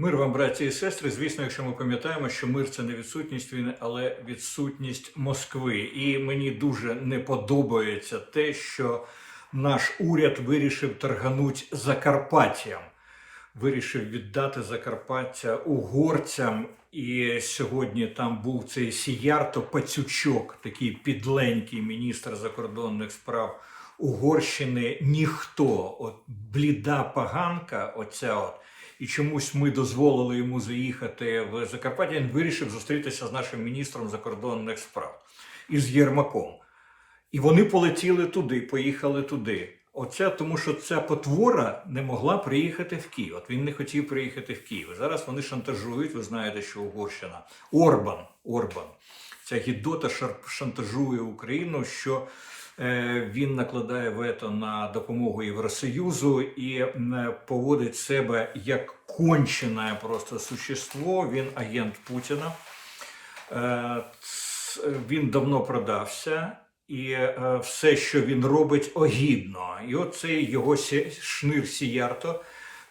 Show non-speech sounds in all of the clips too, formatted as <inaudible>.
Мир вам, браті і сестри. Звісно, якщо ми пам'ятаємо, що мир це не відсутність війни, але відсутність Москви. І мені дуже не подобається те, що наш уряд вирішив торгануть Закарпаттям. Вирішив віддати Закарпаття угорцям. І сьогодні там був цей Сіярто Пацючок, такий підленький міністр закордонних справ Угорщини. Ніхто, от бліда поганка, оця от. І чомусь ми дозволили йому заїхати в Закарпаття. Він вирішив зустрітися з нашим міністром закордонних справ і з Єрмаком. І вони полетіли туди, поїхали туди. Оце тому, що ця потвора не могла приїхати в Київ. От він не хотів приїхати в Київ. Зараз вони шантажують. Ви знаєте, що Угорщина Орбан, Орбан, ця гідота шантажує Україну, що він накладає вето на допомогу Євросоюзу і поводить себе як кончене просто существо. Він агент Путіна. Е, Він давно продався, і е, все, що він робить, огідно. І оцей його шнир Сіярто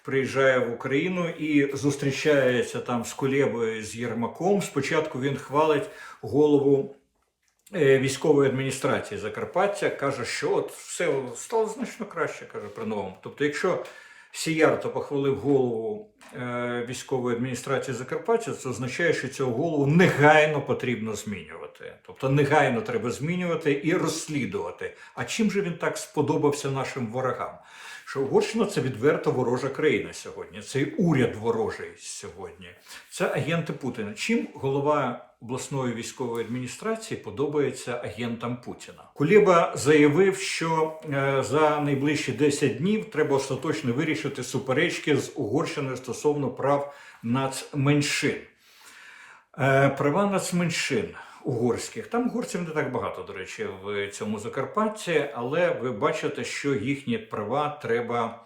приїжджає в Україну і зустрічається там з Кулебою з Єрмаком. Спочатку він хвалить голову е, військової адміністрації Закарпаття, каже, що от все стало значно краще, каже при новому. Тобто, якщо Сіярто похвалив голову е, військової адміністрації Закарпаття, це означає, що цього голову негайно потрібно змінювати. Тобто негайно треба змінювати і розслідувати. А чим же він так сподобався нашим ворогам? Що Угорщина це відверто ворожа країна сьогодні. Це уряд ворожий сьогодні. Це агенти Путіна. Чим голова обласної військової адміністрації подобається агентам Путіна? Кулєба заявив, що е, за найближчі 10 днів треба остаточно вирішити суперечки з Угорщиною стосовно прав нацменшин. Е, Права нацменшин угорських. Там угорців не так багато, до речі, в цьому Закарпатті, але ви бачите, що їхні права треба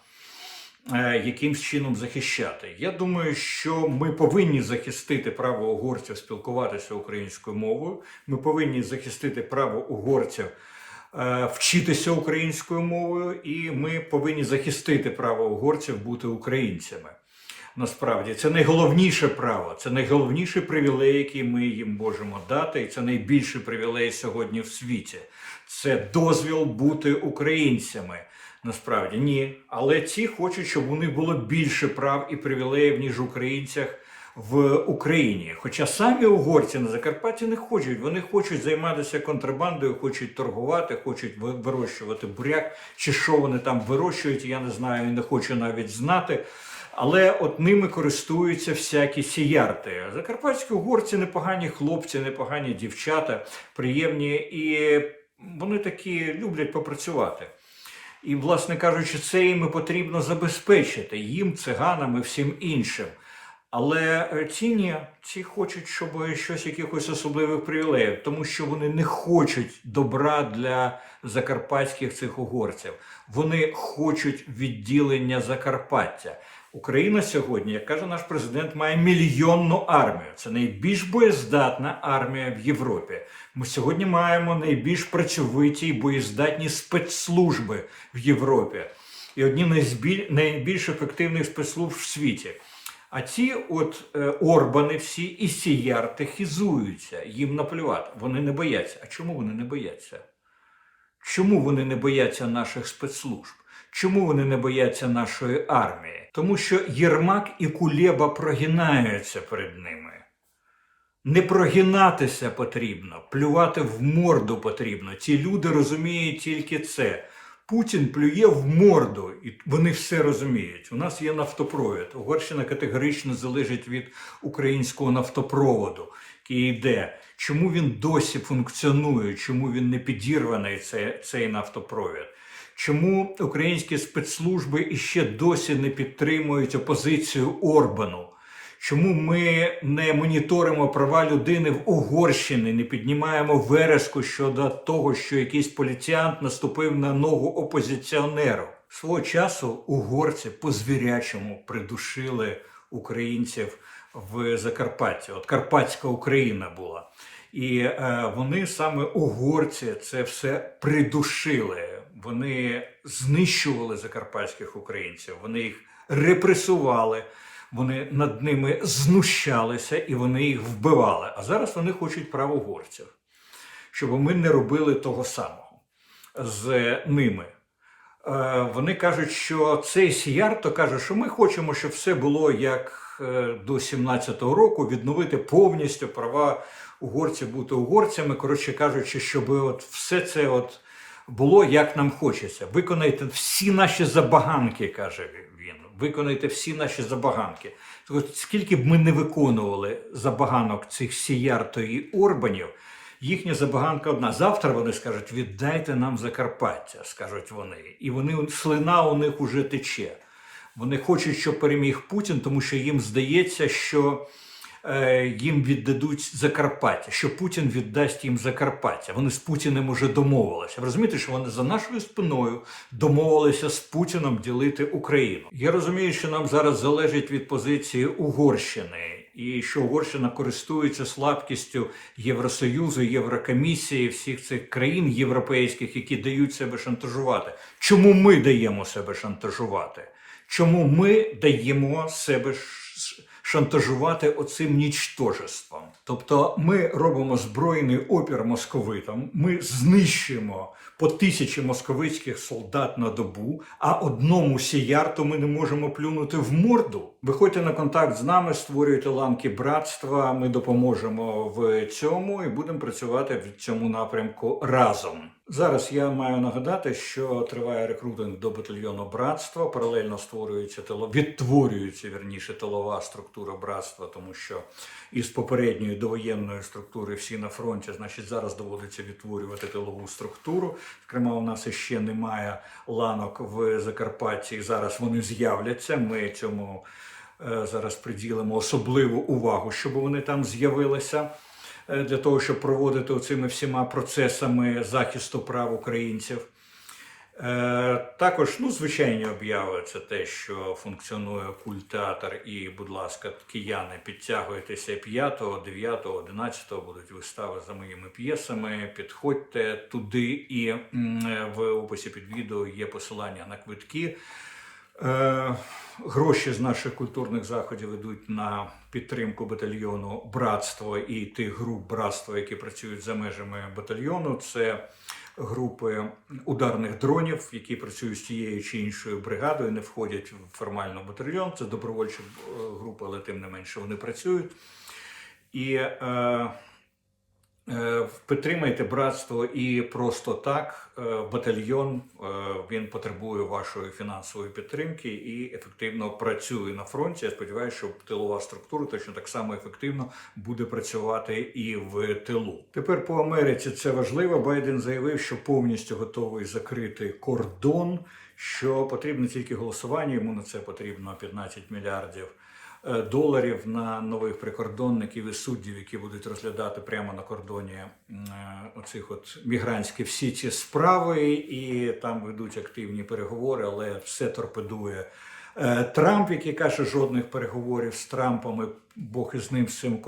е, якимсь чином захищати. Я думаю, що ми повинні захистити право угорців спілкуватися українською мовою. Ми повинні захистити право угорців е, вчитися українською мовою, і ми повинні захистити право угорців бути українцями. Насправді це найголовніше право, це найголовніший привілей, який ми їм можемо дати, і це найбільший привілей сьогодні в світі. Це дозвіл бути українцями. Насправді ні. Але ці хочуть, щоб у них було більше прав і привілеїв, ніж українцях в Україні. Хоча самі угорці на Закарпатті не хочуть. Вони хочуть займатися контрабандою, хочуть торгувати, хочуть вирощувати буряк, чи що вони там вирощують, я не знаю і не хочу навіть знати. Але от ними користуються всякі сіярти. Закарпатські угорці непогані хлопці, непогані дівчата, приємні, і вони такі люблять попрацювати. І, власне кажучи, це їм і потрібно забезпечити їм, циганам і всім іншим. Але е, ці ні, ці хочуть, щоб щось якихось особливих привілеїв, тому що вони не хочуть добра для закарпатських цих угорців. Вони хочуть відділення Закарпаття. Україна сьогодні, як каже наш президент, має мільйонну армію. Це найбільш боєздатна армія в Європі. Ми сьогодні маємо найбільш працьовиті і боєздатні спецслужби в Європі і одні найзбіль- найбільш ефективних спецслужб в світі. А ці от е, Орбани всі і сіярти хизуються, їм наплювати. Вони не бояться. А чому вони не бояться? Чому вони не бояться наших спецслужб? Чому вони не бояться нашої армії? Тому що Єрмак і Кулеба прогинаються перед ними. Не прогинатися потрібно, плювати в морду потрібно. Ці люди розуміють тільки це. Путін плює в морду, і вони все розуміють. У нас є нафтопровід. Угорщина категорично залежить від українського нафтопроводу, який йде. Чому він досі функціонує? Чому він не підірваний цей, цей нафтопровід? Чому українські спецслужби іще досі не підтримують опозицію Орбану? Чому ми не моніторимо права людини в Угорщині, не піднімаємо вереску щодо того, що якийсь поліціянт наступив на ногу опозиціонеру? Свого часу угорці по звірячому придушили українців в Закарпатті. От Карпатська Україна була. І е, вони саме угорці це все придушили. Вони знищували закарпатських українців, вони їх репресували, вони над ними знущалися і вони їх вбивали. А зараз вони хочуть прав угорців, щоб ми не робили того самого з ними. Е, Вони кажуть, що цей Сіярто каже, що ми хочемо, щоб все було як е, до 17-го року, відновити повністю права угорців бути угорцями. Коротше кажучи, щоб от все це от було як нам хочеться. Виконайте всі наші забаганки, каже він. Виконайте всі наші забаганки. Скільки б ми не виконували забаганок цих Сіярто і Орбанів, їхня забаганка одна. Завтра вони скажуть: віддайте нам Закарпаття, скажуть вони. І вони слина у них уже тече. Вони хочуть, щоб переміг Путін, тому що їм здається, що їм віддадуть Закарпаття, що Путін віддасть їм Закарпаття. Вони з Путіним уже домовилися. Ви розумієте, що вони за нашою спиною домовилися з Путіном ділити Україну. Я розумію, що нам зараз залежить від позиції Угорщини. І що Угорщина користується слабкістю Євросоюзу, Єврокомісії, всіх цих країн європейських, які дають себе шантажувати. Чому ми даємо себе шантажувати? Чому ми даємо себе шантажувати оцим нічтожеством? Тобто ми робимо збройний опір московитам, ми знищуємо по тисячі московицьких солдат на добу, а одному сіярту ми не можемо плюнути в морду. Виходьте на контакт з нами, створюйте ланки братства. Ми допоможемо в цьому і будемо працювати в цьому напрямку разом. Зараз я маю нагадати, що триває рекрутинг до батальйону братства. Паралельно створюється тело, відтворюється вірніше тилова структура братства, тому що із попередньої довоєнної структури всі на фронті, значить, зараз доводиться відтворювати тилову структуру. Зокрема, у нас ще немає ланок в Закарпатті. Зараз вони з'являться. Ми цьому е, зараз приділимо особливу увагу, щоб вони там з'явилися для того, щоб проводити цими всіма процесами захисту прав українців. Е, Також ну, звичайні обяви це те, що функціонує культ-театр, і, будь ласка, кияни, підтягуйтеся 5, 9, 11 будуть вистави за моїми п'єсами. Підходьте туди, і в описі під відео є посилання на квитки. Е, Гроші з наших культурних заходів йдуть на підтримку батальйону братство і тих груп братства, які працюють за межами батальйону. Це групи ударних дронів, які працюють з тією чи іншою бригадою, не входять в формально батальйон. Це добровольчі е, групи, але тим не менше вони працюють. І е, Підтримайте братство і просто так е, батальйон е, він потребує вашої фінансової підтримки і ефективно працює на фронті. Я сподіваюся, що тилова структура точно так само ефективно буде працювати і в тилу. Тепер по Америці це важливо. Байден заявив, що повністю готовий закрити кордон. Що потрібно тільки голосування. Йому на це потрібно 15 мільярдів е, доларів на нових прикордонників і суддів, які будуть розглядати прямо на кордоні е, оцих от мігрантські всі ці справи, і там ведуть активні переговори, але все торпедує. Е, Трамп, який каже, жодних переговорів з Трампом, Бог із ним з цим е,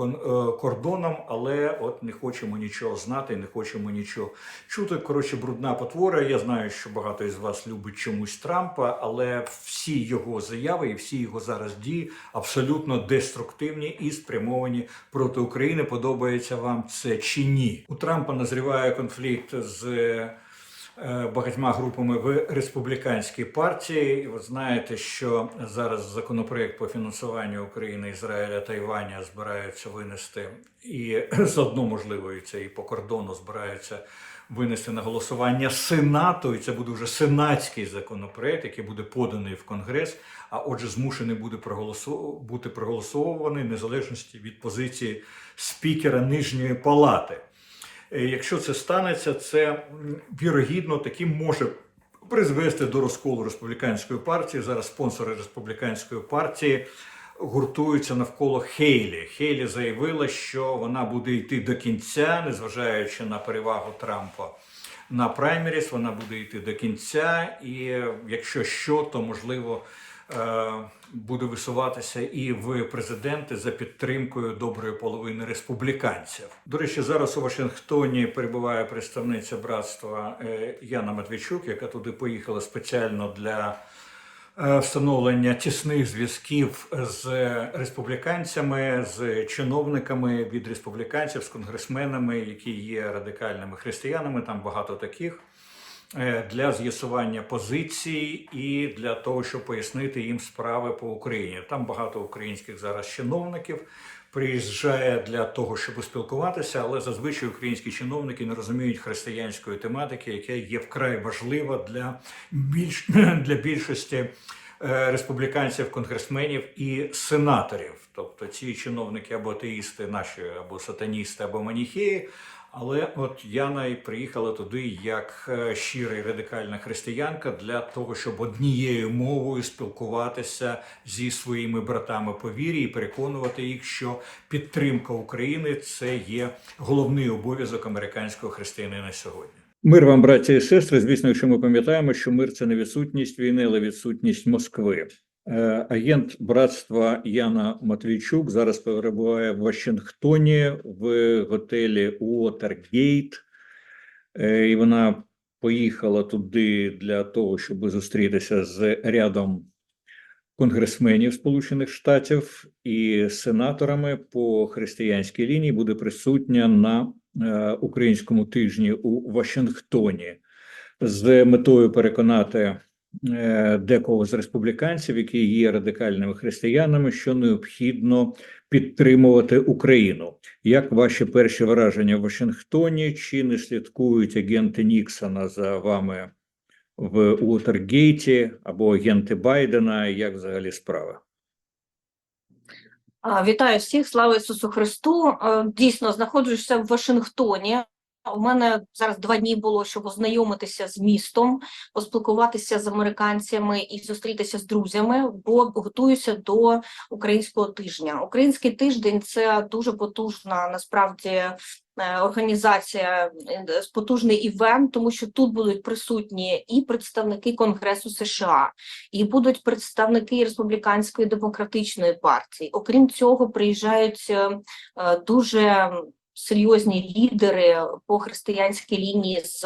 кордоном, але от не хочемо нічого знати, не хочемо нічого чути. Коротше, брудна потвора. Я знаю, що багато із вас любить чомусь Трампа, але всі його заяви і всі його зараз дії абсолютно деструктивні і спрямовані проти України. Подобається вам це чи ні? У Трампа назріває конфлікт з. Е, Багатьма групами в республіканській партії. І ви знаєте, що зараз законопроект по фінансуванню України, Ізраїля Тайваня збираються винести, і <clears throat> заодно можливо і це і по кордону збираються винести на голосування Сенату, і це буде вже сенатський законопроект, який буде поданий в Конгрес. А отже, змушений буде проголосу... бути проголосований незалежності від позиції спікера нижньої палати. Е, Якщо це станеться, це вірогідно таким може призвести до розколу республіканської партії. Зараз спонсори республіканської партії гуртуються навколо Хейлі. Хейлі заявила, що вона буде йти до кінця, незважаючи на перевагу Трампа. На праймеріс вона буде йти до кінця, і е, якщо що, то можливо е, буде висуватися і в президенти за підтримкою доброї половини республіканців. До речі, зараз у Вашингтоні перебуває представниця братства е, Яна Матвійчук, яка туди поїхала спеціально для е, встановлення тісних зв'язків з республіканцями, з чиновниками від республіканців, з конгресменами, які є радикальними християнами. Там багато таких. Е, Для з'ясування позицій і для того, щоб пояснити їм справи по Україні. Там багато українських зараз чиновників приїжджає для того, щоб спілкуватися, але зазвичай українські чиновники не розуміють християнської тематики, яка є вкрай важлива для більш <laughs> для більшості е, республіканців, конгресменів і сенаторів. Тобто ці чиновники або атеїсти наші, або сатаністи, або маніхеї. Але от Яна і приїхала туди як е, щира і радикальна християнка для того, щоб однією мовою спілкуватися зі своїми братами по вірі і переконувати їх, що підтримка України це є головний обов'язок американського християнина сьогодні. Мир вам, браття і сестри. Звісно, якщо ми пам'ятаємо, що мир це не відсутність війни, але відсутність Москви. Е, Агент братства Яна Матвійчук зараз перебуває в Вашингтоні в готелі Уотергейт. Е, І вона поїхала туди для того, щоб зустрітися з рядом конгресменів Сполучених Штатів і сенаторами по християнській лінії буде присутня на е, українському тижні у Вашингтоні з метою переконати декого з республіканців, які є радикальними християнами, що необхідно підтримувати Україну. Як ваші перші враження в Вашингтоні? Чи не слідкують агенти Ніксона за вами в Уотергейті або агенти Байдена? Як взагалі справи? Вітаю всіх, слава Ісусу Христу. Е, Дійсно, знаходжуся в Вашингтоні. У мене зараз два дні було, щоб ознайомитися з містом, поспілкуватися з американцями і зустрітися з друзями, бо готуюся до українського тижня. Український тиждень це дуже потужна насправді е, організація, е, потужний івент, тому що тут будуть присутні і представники Конгресу США, і будуть представники республіканської демократичної партії. Окрім цього, приїжджають е, дуже серйозні лідери по християнській лінії з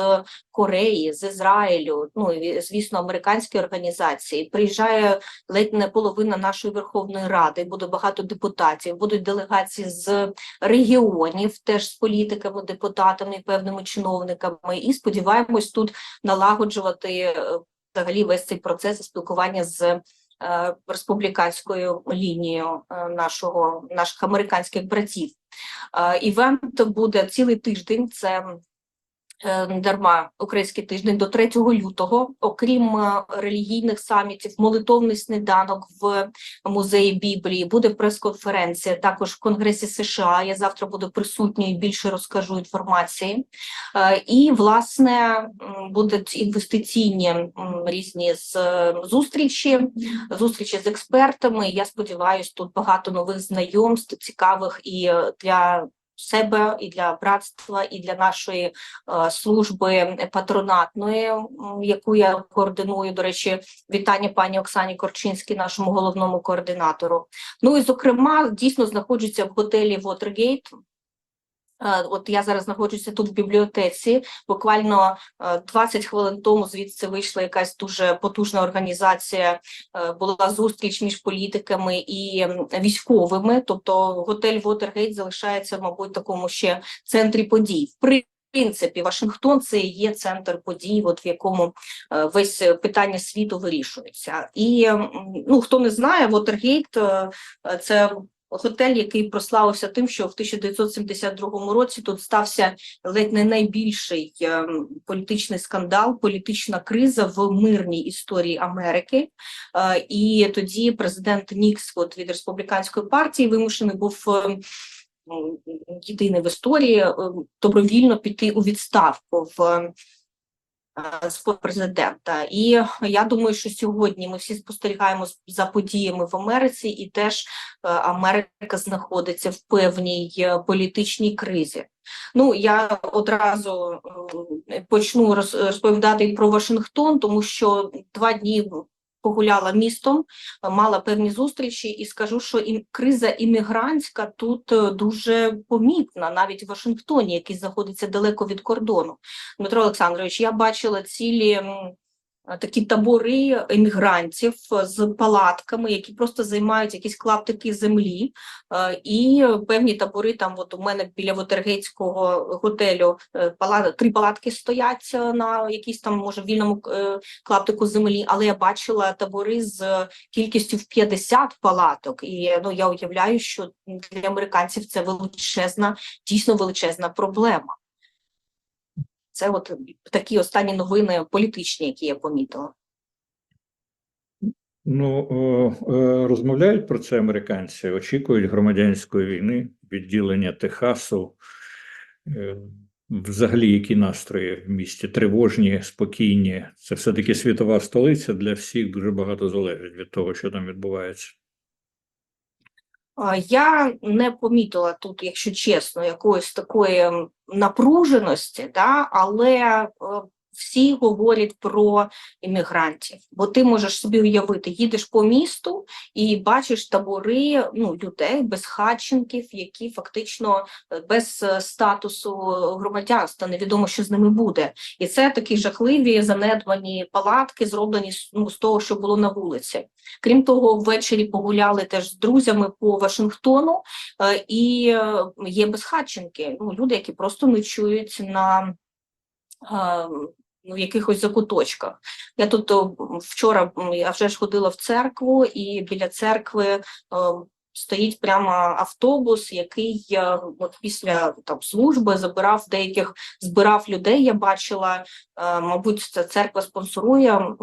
Кореї, з Ізраїлю. Ну звісно, американські організації. Приїжджає ледь не половина нашої Верховної Ради. Буде багато депутатів. Будуть делегації з регіонів, теж з політиками, депутатами, певними чиновниками. І сподіваємось тут налагоджувати е, взагалі весь цей процес спілкування з республіканською лінією е, нашого наших американських братів. Е, Івент буде цілий тиждень. Це е, дарма український тиждень до 3 лютого, окрім е, релігійних самітів, молитовний сніданок в музеї Біблії, буде прес-конференція також в Конгресі США. Я завтра буду присутньою більше розкажу інформації. Е, І, власне, будуть інвестиційні різні е, зустрічі, зустрічі з експертами. Я сподіваюся, тут багато нових знайомств, цікавих і е, для себе, і для братства, і для нашої е, служби патронатної, яку я координую. До речі, вітання пані Оксані Корчинській, нашому головному координатору. Ну і зокрема, дійсно знаходжуся в готелі Watergate. Е, От я зараз знаходжуся тут в бібліотеці. Буквально е, 20 хвилин тому звідси вийшла якась дуже потужна організація. е, Була зустріч між політиками і військовими. Тобто, готель Вотергейт залишається, мабуть, такому ще центрі подій. В принципі, Вашингтон це є центр подій, от в якому е, весь е, питання світу вирішується. І ну хто не знає, Вотергейт е, е, це готель, який прославився тим, що в 1972 році тут стався ледь не найбільший ем, політичний скандал, політична криза в мирній історії Америки. Е, І тоді президент Нікс от, від республіканської партії вимушений був. ем, Єдиний в історії ем, добровільно піти у відставку в з пост президента. І я думаю, що сьогодні ми всі спостерігаємо за подіями в Америці, і теж е, Америка знаходиться в певній е, політичній кризі. Ну я одразу почну роз- розповідати про Вашингтон, тому що два дні погуляла містом, мала певні зустрічі, і скажу, що і криза іммігрантська тут е, дуже помітна, навіть в Вашингтоні, який знаходиться далеко від кордону. Дмитро Олександрович, я бачила цілі такі табори емігрантів з палатками, які просто займають якісь клаптики землі, е, і певні табори там. От у мене біля Вотергейського готелю е, пала- три палатки стоять е, на якійсь там може вільному е, клаптику землі, але я бачила табори з кількістю в 50 палаток, і ну я уявляю, що для американців це величезна, дійсно величезна проблема. Це от такі останні новини політичні, які я помітила. Ну, е, розмовляють про це американці, очікують громадянської війни, відділення Техасу. Е, Взагалі, які настрої в місті? Тривожні, спокійні. Це все-таки світова столиця. Для всіх дуже багато залежить від того, що там відбувається. Я не помітила тут, якщо чесно, якоїсь такої напруженості, да, але е, всі говорять про іммігрантів, бо ти можеш собі уявити, їдеш по місту і бачиш табори ну, людей, безхатченків, які фактично е, без е, статусу громадянства, невідомо, що з ними буде. І це такі жахливі занедбані палатки, зроблені ну, з того, що було на вулиці. Крім того, ввечері погуляли теж з друзями по Вашингтону, е, і є безхатченки, ну, люди, які просто ночують на в якихось закуточках. Я тут вчора я вже ж ходила в церкву, і біля церкви стоїть прямо автобус, який от після там служби забирав деяких, збирав людей. Я бачила, е, мабуть, ця церква спонсорує.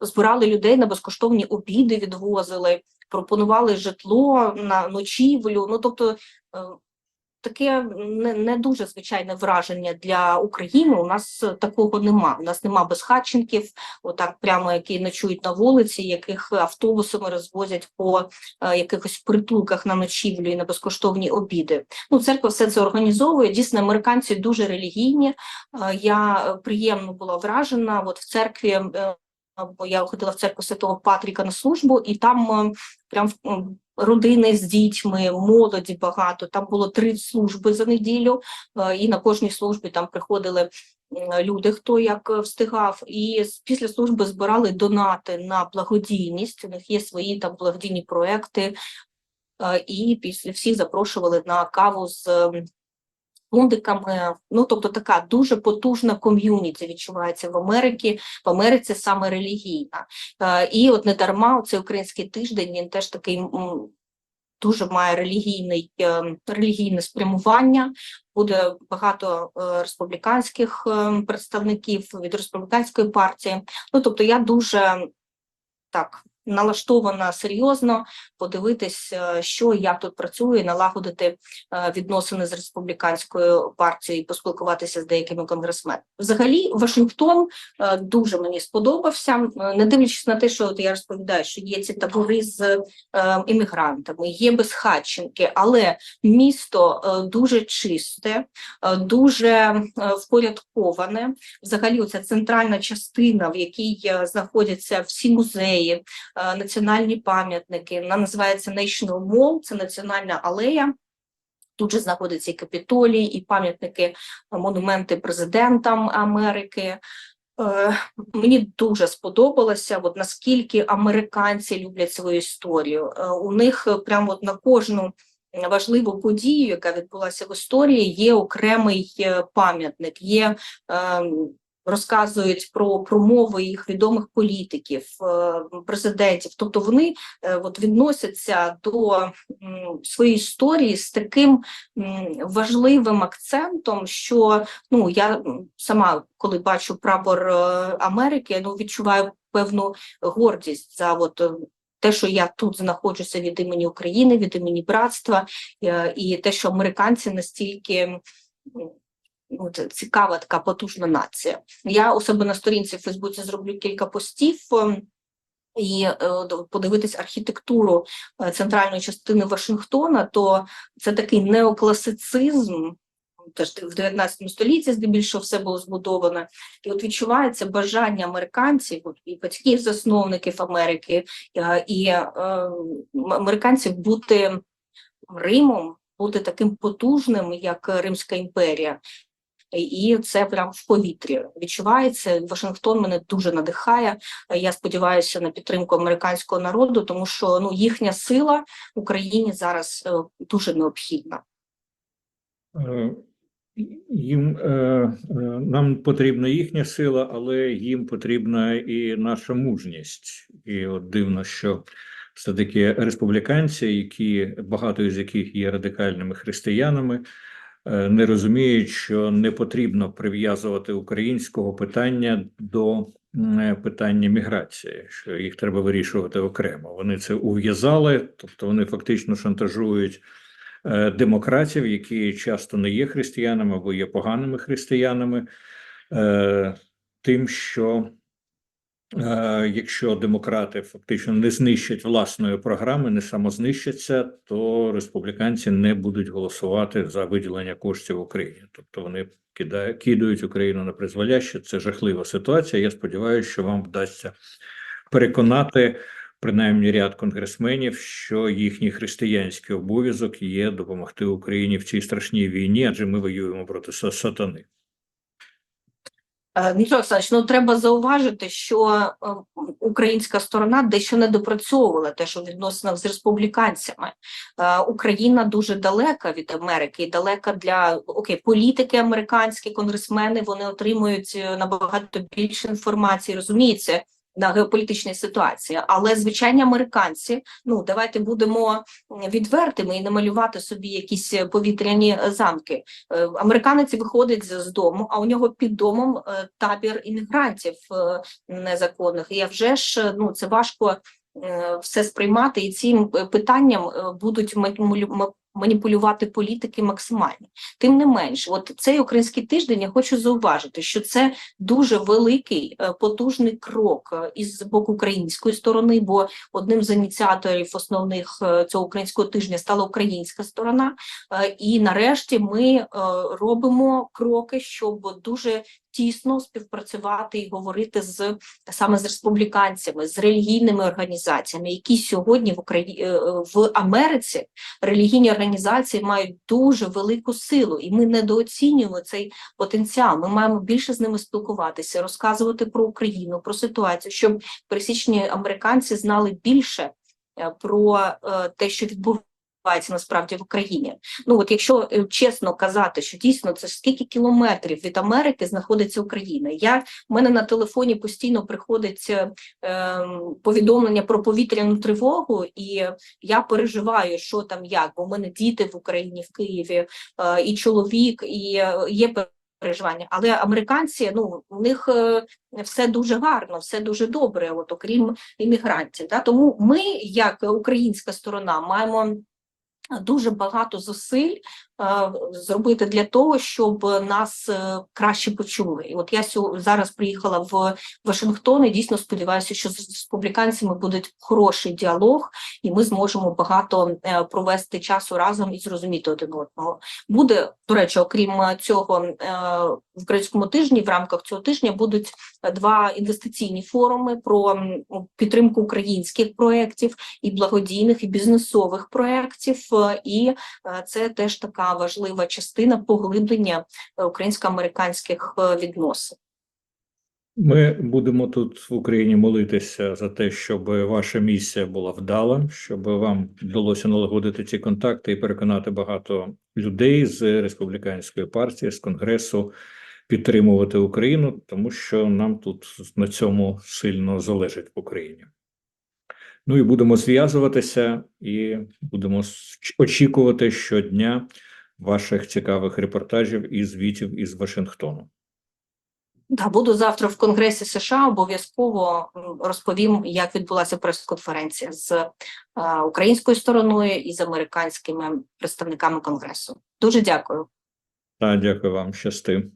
збирали людей на безкоштовні обіди, відвозили, пропонували житло на ночівлю. Ну тобто е, таке не, не дуже звичайне враження для України. У нас такого нема. У нас нема безхатченків, отак прямо які ночують на вулиці, яких автобусами розвозять по е, якихось притулках на ночівлю і на безкоштовні обіди. Ну, церква все це організовує. Дійсно, американці дуже релігійні. Е, Я приємно була вражена. От в церкві. е, бо я ходила в церкву Святого Патріка на службу, і там е, прям родини з дітьми, молоді багато. Там було три служби за неділю, е, і на кожній службі там приходили люди, хто як е, встигав. І після служби збирали донати на благодійність. У них є свої там благодійні проекти, е, і після всіх запрошували на каву з. Фундиками, ну тобто така дуже потужна ком'юніті відчувається в Америці. В Америці саме релігійна. Е, І от не дарма цей український тиждень він теж такий дуже має релігійний, е, релігійне спрямування. Буде багато е, республіканських представників від республіканської партії. Ну тобто, я дуже так налаштована серйозно подивитись, е, що як тут працює, налагодити е, відносини з республіканською партією, поспілкуватися з деякими конгресменами. Взагалі, Вашингтон е, дуже мені сподобався, не дивлячись на те, що от я розповідаю, що є ці табори з іммігрантами, є безхатченки, але місто дуже чисте, дуже впорядковане. Взагалі, оця центральна частина, в якій знаходяться всі музеї, національні пам'ятники, вона називається National Mall, це національна алея. Тут же знаходиться і Капітолій, і пам'ятники, е, монументи президентам Америки. Е, Мені дуже сподобалося, от наскільки американці люблять свою історію. Е, У них е, прямо от на кожну важливу подію, яка відбулася в історії, є окремий е, пам'ятник, є ем, розказують про промови їх відомих політиків, е, президентів. Тобто вони е, от відносяться до своєї історії з таким важливим акцентом, що ну я сама, коли бачу прапор е, Америки, ну відчуваю певну гордість за от. Те, що я тут знаходжуся від імені України, від імені братства, і те, що американці настільки ну, цікава така потужна нація. Я у себе на сторінці в Фейсбуці зроблю кілька постів. ем, І е, подивитись архітектуру е, центральної частини Вашингтона, то це такий неокласицизм, теж в 19 столітті здебільшого все було збудовано. І от відчувається бажання американців, і батьків засновників Америки, е, і американців бути Римом, бути таким потужним, як Римська імперія. І це прям в повітрі відчувається. Вашингтон мене дуже надихає. Я сподіваюся на підтримку американського народу, тому що ну їхня сила Україні зараз е, дуже необхідна. Е, Їм е, е, нам потрібна їхня сила, але їм потрібна і наша мужність. І от дивно, що все-таки республіканці, які багато із яких є радикальними християнами, е, не розуміють, що не потрібно прив'язувати українського питання до е, питання міграції, що їх треба вирішувати окремо. Вони це ув'язали, тобто вони фактично шантажують е, демократів, які часто не є християнами або є поганими християнами, е, тим, що е, якщо демократи фактично не знищать власної програми, не самознищаться, то республіканці не будуть голосувати за виділення коштів Україні. Тобто вони кидає- кидають Україну на призволяще. Це жахлива ситуація. Я сподіваюся, що вам вдасться переконати принаймні ряд конгресменів, що їхній християнський обов'язок є допомогти Україні в цій страшній війні, адже ми воюємо проти са- сатани. Е, Дмитро Олександрович, ну треба зауважити, що е, українська сторона дещо не допрацьовувала те, що в відносинах з республіканцями. Е, Україна дуже далека від Америки, і далека для окей, політики американські, конгресмени вони отримують е, набагато більше інформації, розуміється. На геополітичній ситуації, але звичайні американці, ну давайте будемо відвертими і не малювати собі якісь повітряні замки. Е, Американець виходить з дому, а у нього під домом е, табір іммігрантів е, незаконних. І вже ж ну це важко все сприймати, і цим питанням будуть маніпулювати політики максимально. Тим не менш, от цей український тиждень я хочу зауважити, що це дуже великий е, потужний крок е, із боку української сторони, бо одним з ініціаторів основних е, цього українського тижня стала українська сторона. І нарешті ми робимо кроки, щоб дуже тісно співпрацювати і говорити з саме з республіканцями, з релігійними організаціями, які сьогодні в Україні в Америці релігійні організації мають дуже велику силу, і ми недооцінюємо цей потенціал. Ми маємо більше з ними спілкуватися, розказувати про Україну, про ситуацію, щоб пересічні американці знали більше е, про е, те, що відбувається насправді в Україні. Ну от якщо е, чесно казати, що дійсно це ж скільки кілометрів від Америки знаходиться Україна. Я в мене на телефоні постійно приходить е, ем, повідомлення про повітряну тривогу, і я переживаю, що там як, бо в мене діти в Україні, в Києві, е, і чоловік, і е, є переживання. Але американці, ну у них е, все дуже гарно, все дуже добре, от окрім іммігрантів. Да? Тому ми, як українська сторона, маємо дуже багато зусиль зробити для того, щоб нас е, краще почули. І от я зараз приїхала в Вашингтон і дійсно сподіваюся, що з республіканцями буде хороший діалог, і ми зможемо багато е, провести часу разом і зрозуміти один одного. Буде, до речі, окрім цього, е, в українському тижні, в рамках цього тижня будуть два інвестиційні форуми про підтримку українських проєктів і благодійних, і бізнесових проєктів. І це теж така важлива частина поглиблення е, українсько-американських е, відносин. Ми будемо тут в Україні молитися за те, щоб ваша місія була вдала, щоб вам вдалося налагодити ці контакти і переконати багато людей з республіканської партії, з конгресу підтримувати Україну, тому що нам тут на цьому сильно залежить в Україні. Ну і будемо зв'язуватися і будемо очікувати щодня ваших цікавих репортажів і звітів із Вашингтону. Да, буду завтра в Конгресі США. Обов'язково розповім, як відбулася прес-конференція з е, українською стороною і з американськими представниками конгресу. Дуже дякую. Так, дякую вам, щасти.